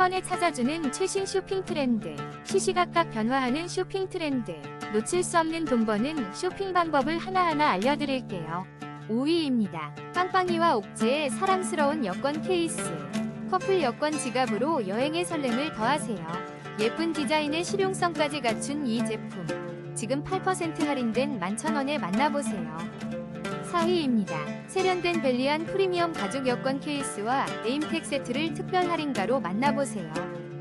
번에 찾아주는 최신 쇼핑 트렌드, 시시각각 변화하는 쇼핑 트렌드, 놓칠 수 없는 돈 버는 쇼핑 방법을 하나하나 알려드릴게요. 5위입니다. 빵빵이와 옥재의 사랑스러운 여권 케이스. 커플 여권 지갑으로 여행의 설렘을 더하세요. 예쁜 디자인의 실용성까지 갖춘 이 제품. 지금 8% 할인된 11,000원에 만나보세요. 4위입니다. 세련된 벨리안 프리미엄 가죽 여권 케이스와 네임택 세트를 특별 할인가로 만나보세요.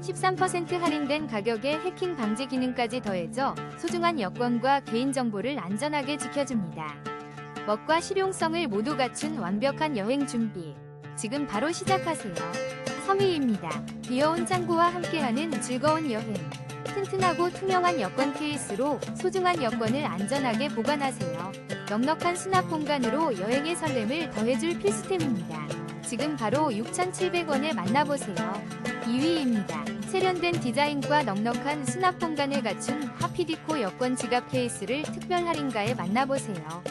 13% 할인된 가격에 해킹 방지 기능까지 더해져 소중한 여권과 개인정보를 안전하게 지켜줍니다. 멋과 실용성을 모두 갖춘 완벽한 여행 준비. 지금 바로 시작하세요. 3위입니다. 귀여운 짱구와 함께하는 즐거운 여행. 튼튼하고 투명한 여권 케이스로 소중한 여권을 안전하게 보관하세요. 넉넉한 수납 공간으로 여행의 설렘을 더해줄 필수템입니다. 지금 바로 6,700원에 만나보세요. 2위입니다. 세련된 디자인과 넉넉한 수납 공간을 갖춘 하피디코 여권 지갑 케이스를 특별 할인가에 만나보세요.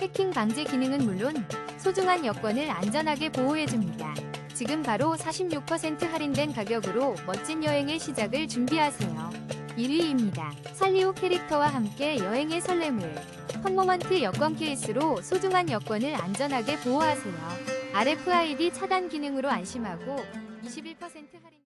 해킹 방지 기능은 물론 소중한 여권을 안전하게 보호해줍니다. 지금 바로 46% 할인된 가격으로 멋진 여행의 시작을 준비하세요. 1위입니다. 살리오 캐릭터와 함께 여행의 설렘을 펀모먼트 여권 케이스로 소중한 여권을 안전하게 보호하세요. RFID 차단 기능으로 안심하고 21% 할인